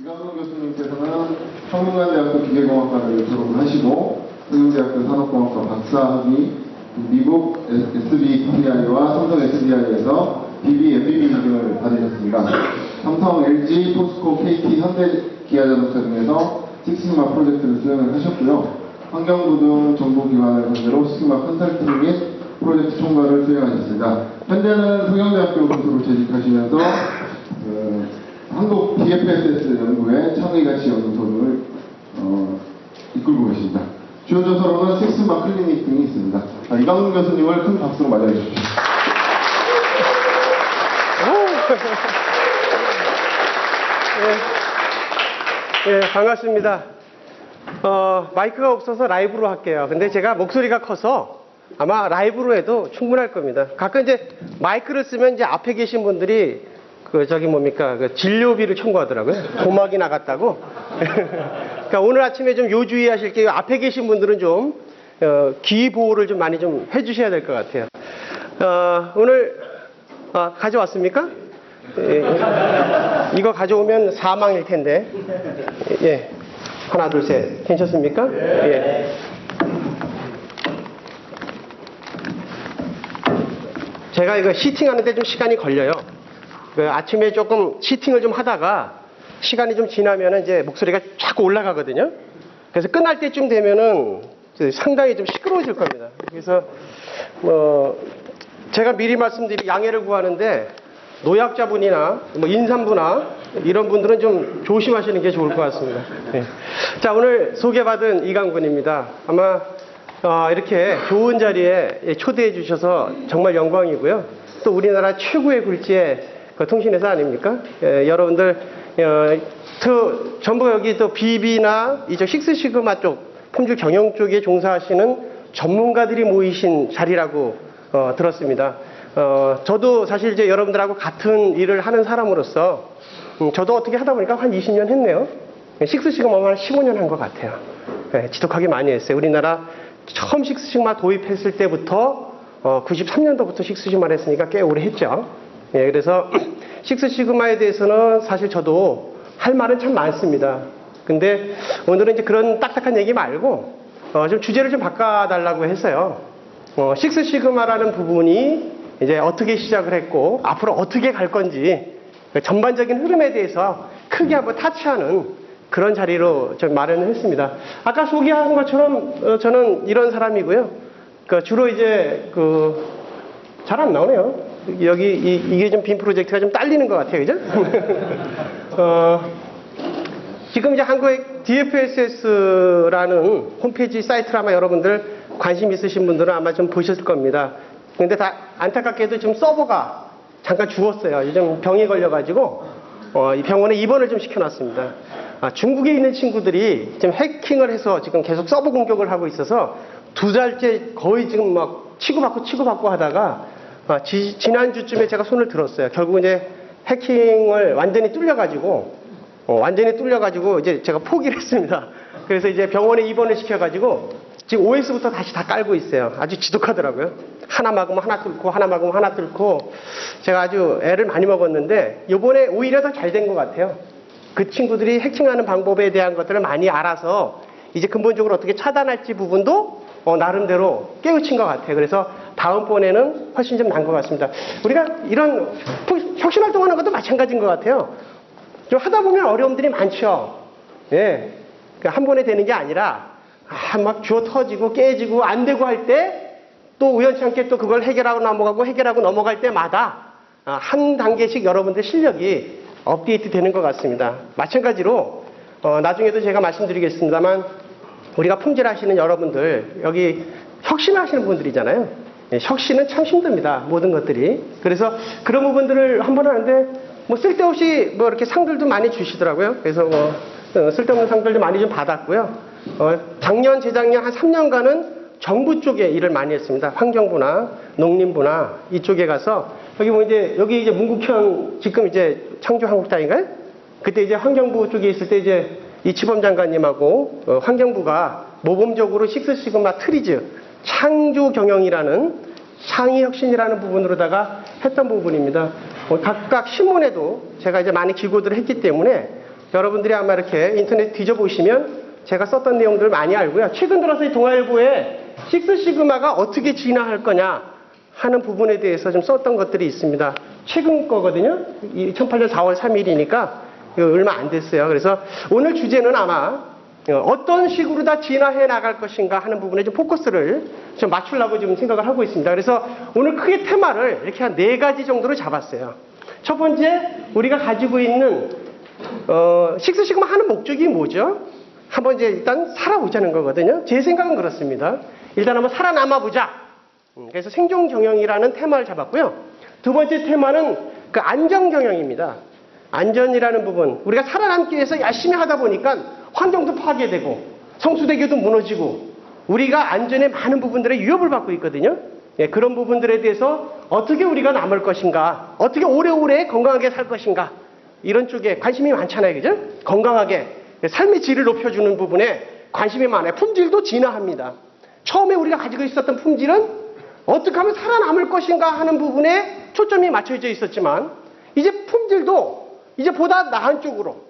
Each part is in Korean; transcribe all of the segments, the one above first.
이강훈 교수님께서는 성균관대학교 기계공학과를 졸업을 하시고 성균대학교 산업공학과 박사학위, 미국 SBTI와 삼성 SDI에서 BB, MBB 인증을 받으셨습니다. 삼성, LG, 포스코, KT, 현대기아자동차 등에서 식스시그마 프로젝트를 수행을 하셨고요. 환경부 등 정부기관을 상대로 시그마 컨설팅 및 프로젝트 총괄을 수행하셨습니다. 현재는 성경대학교 교수로 재직하시면서 그 DFSS 연구의 창의 가치 연구소를 어, 이끌고 계십니다. 주요 조서로는 식스마 클리닉 등이 있습니다. 아, 이강훈 교수님을 큰 박수로 맞이해 주십시오. 예, 예, 반갑습니다. 어, 마이크가 없어서 라이브로 할게요. 근데 제가 목소리가 커서 아마 라이브로 해도 충분할 겁니다. 가끔 이제 마이크를 쓰면 이제 앞에 계신 분들이 그 저기 뭡니까 그 진료비를 청구하더라고요. 고막이 나갔다고. 그러니까 오늘 아침에 좀 요주의하실 게 앞에 계신 분들은 좀 어, 귀 보호를 좀 많이 좀 해주셔야 될 것 같아요. 어, 오늘 어, 가져왔습니까? 예, 이거 가져오면 사망일 텐데. 예. 하나, 둘, 셋. 괜찮습니까? 예. 제가 이거 시팅하는데 좀 시간이 걸려요. 그 아침에 조금 시팅을 좀 하다가 시간이 좀 지나면 이제 목소리가 자꾸 올라가거든요. 그래서 끝날 때쯤 되면은 상당히 좀 시끄러워질 겁니다. 그래서 뭐 제가 미리 말씀드린 양해를 구하는데 노약자분이나 뭐 인산부나 이런 분들은 좀 조심하시는 게 좋을 것 같습니다. 예. 자 오늘 소개받은 이강군입니다. 아마 어, 이렇게 좋은 자리에 초대해 주셔서 정말 영광이고요. 또 우리나라 최고의 굴지의 그 통신회사 아닙니까? 예, 여러분들 어, 저, 전부 여기 또 비비나 이쪽 식스 시그마 쪽 품질 경영 쪽에 종사하시는 전문가들이 모이신 자리라고 어, 들었습니다. 어, 저도 사실 이제 여러분들하고 같은 일을 하는 사람으로서 음, 저도 어떻게 하다 보니까 한 20년 했네요. 식스 시그마만 한 15년 한 것 같아요. 예, 지독하게 많이 했어요. 우리나라 처음 식스 시그마 도입했을 때부터 어, 93년도부터 식스 시그마를 했으니까 꽤 오래 했죠. 예, 그래서 식스 시그마에 대해서는 사실 저도 할 말은 참 많습니다. 근데 오늘은 이제 그런 딱딱한 얘기 말고 어, 좀 주제를 좀 바꿔달라고 했어요. 어, 식스 시그마라는 부분이 이제 어떻게 시작을 했고 앞으로 어떻게 갈 건지 그 전반적인 흐름에 대해서 크게 한번 타치하는 그런 자리로 좀 마련을 했습니다. 아까 소개한 것처럼 어, 저는 이런 사람이고요. 그 주로 이제 그 잘 안 나오네요. 여기 이, 게좀빈 프로젝트가 좀 딸리는 것 같아요, 그죠? 어, 지금 이제 한국의 DFSS라는 홈페이지 사이트를 아마 여러분들 관심 있으신 분들은 아마 좀 보셨을 겁니다. 근데 다 안타깝게도 지금 서버가 잠깐 죽었어요. 요즘 병이 걸려가지고 어, 이 병원에 입원을 좀 시켜놨습니다. 아, 중국에 있는 친구들이 지금 해킹을 해서 지금 계속 서버 공격을 하고 있어서 두 달째 거의 지금 막 치고받고 치고받고 하다가 아, 지, 지난주쯤에 제가 손을 들었어요. 결국 이제 해킹을 완전히 뚫려가지고 어, 완전히 뚫려가지고 이제 제가 포기를 했습니다. 그래서 이제 병원에 입원을 시켜가지고 지금 OS부터 다시 다 깔고 있어요. 아주 지독하더라고요. 하나 막으면 하나 뚫고 하나 막으면 하나 뚫고 제가 아주 애를 많이 먹었는데 이번에 오히려 더 잘 된 것 같아요. 그 친구들이 해킹하는 방법에 대한 것들을 많이 알아서 이제 근본적으로 어떻게 차단할지 부분도 어, 나름대로 깨우친 것 같아요. 그래서 다음번에는 훨씬 좀난것 같습니다. 우리가 이런 혁신 활동하는 것도 마찬가지인 것 같아요. 좀 하다 보면 어려움들이 많죠. 예. 그러니까 한 번에 되는 게 아니라, 아, 막 주워 터지고 깨지고 안 되고 할 때, 또 우연치 않게 또 그걸 해결하고 넘어가고 해결하고 넘어갈 때마다, 아, 한 단계씩 여러분들 실력이 업데이트 되는 것 같습니다. 마찬가지로, 어, 나중에도 제가 말씀드리겠습니다만, 우리가 품질하시는 여러분들, 여기 혁신하시는 분들이잖아요. 예, 혁신은 참 힘듭니다. 모든 것들이. 그래서 그런 부분들을 한 번 하는데, 뭐 쓸데없이 뭐 이렇게 상들도 많이 주시더라고요. 그래서 뭐 어, 쓸데없는 상들도 많이 좀 받았고요. 어, 작년, 재작년 한 3년간은 정부 쪽에 일을 많이 했습니다. 환경부나 농림부나 이쪽에 가서 여기 뭐 이제 여기 이제 문국현 지금 이제 창조한국당인가요? 그때 이제 환경부 쪽에 있을 때 이제 이치범 장관님하고 어, 환경부가 모범적으로 식스 시그마 트리즈 창조 경영이라는 상위 혁신이라는 부분으로다가 했던 부분입니다. 어, 각각 신문에도 제가 이제 많이 기고들을 했기 때문에 여러분들이 아마 이렇게 인터넷 뒤져보시면 제가 썼던 내용들 많이 알고요. 최근 들어서 이 동아일보에 식스 시그마가 어떻게 진화할 거냐 하는 부분에 대해서 좀 썼던 것들이 있습니다. 최근 거거든요. 2008년 4월 3일이니까 얼마 안 됐어요. 그래서 오늘 주제는 아마 어, 어떤 식으로 다 진화해 나갈 것인가 하는 부분에 좀 포커스를 좀 맞추려고 지금 생각을 하고 있습니다. 그래서 오늘 크게 테마를 이렇게 한 네 가지 정도로 잡았어요. 첫 번째, 우리가 가지고 있는, 어, 식스 시그마 하는 목적이 뭐죠? 한번 이제 일단 살아보자는 거거든요. 제 생각은 그렇습니다. 일단 한번 살아남아 보자. 음, 그래서 생존 경영이라는 테마를 잡았고요. 두 번째 테마는 그 안전 경영입니다. 안전이라는 부분. 우리가 살아남기 위해서 열심히 하다 보니까 환경도 파괴되고 성수대교도 무너지고 우리가 안전에 많은 부분들의 위협을 받고 있거든요. 예, 그런 부분들에 대해서 어떻게 우리가 남을 것인가, 어떻게 오래오래 건강하게 살 것인가, 이런 쪽에 관심이 많잖아요. 그죠? 건강하게 삶의 질을 높여주는 부분에 관심이 많아요. 품질도 진화합니다. 처음에 우리가 가지고 있었던 품질은 어떻게 하면 살아남을 것인가 하는 부분에 초점이 맞춰져 있었지만 이제 품질도 이제 보다 나은 쪽으로 어,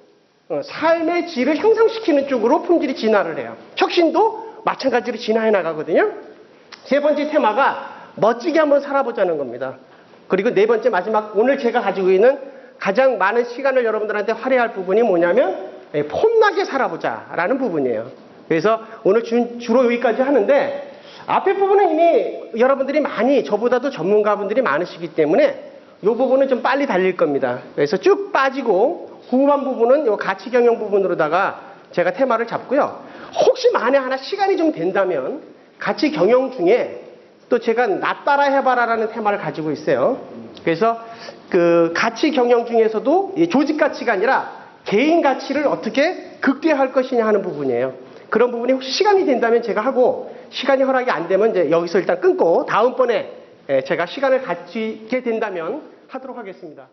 삶의 질을 향상시키는 쪽으로 품질이 진화를 해요. 혁신도 마찬가지로 진화해 나가거든요. 세 번째 테마가 멋지게 한번 살아보자는 겁니다. 그리고 네 번째 마지막 오늘 제가 가지고 있는 가장 많은 시간을 여러분들한테 할애할 부분이 뭐냐면 예, 폼나게 살아보자라는 부분이에요. 그래서 오늘 주, 주로 여기까지 하는데 앞에 부분은 이미 여러분들이 많이 저보다도 전문가분들이 많으시기 때문에 이 부분은 좀 빨리 달릴 겁니다. 그래서 쭉 빠지고 후반 부분은 요 가치 경영 부분으로다가 제가 테마를 잡고요. 혹시 만에 하나 시간이 좀 된다면 가치 경영 중에 또 제가 나 따라 해봐라라는 테마를 가지고 있어요. 그래서 그 가치 경영 중에서도 이 조직 가치가 아니라 개인 가치를 어떻게 극대화할 것이냐 하는 부분이에요. 그런 부분이 혹시 시간이 된다면 제가 하고 시간이 허락이 안 되면 이제 여기서 일단 끊고 다음번에 예, 제가 시간을 갖게 된다면 하도록 하겠습니다.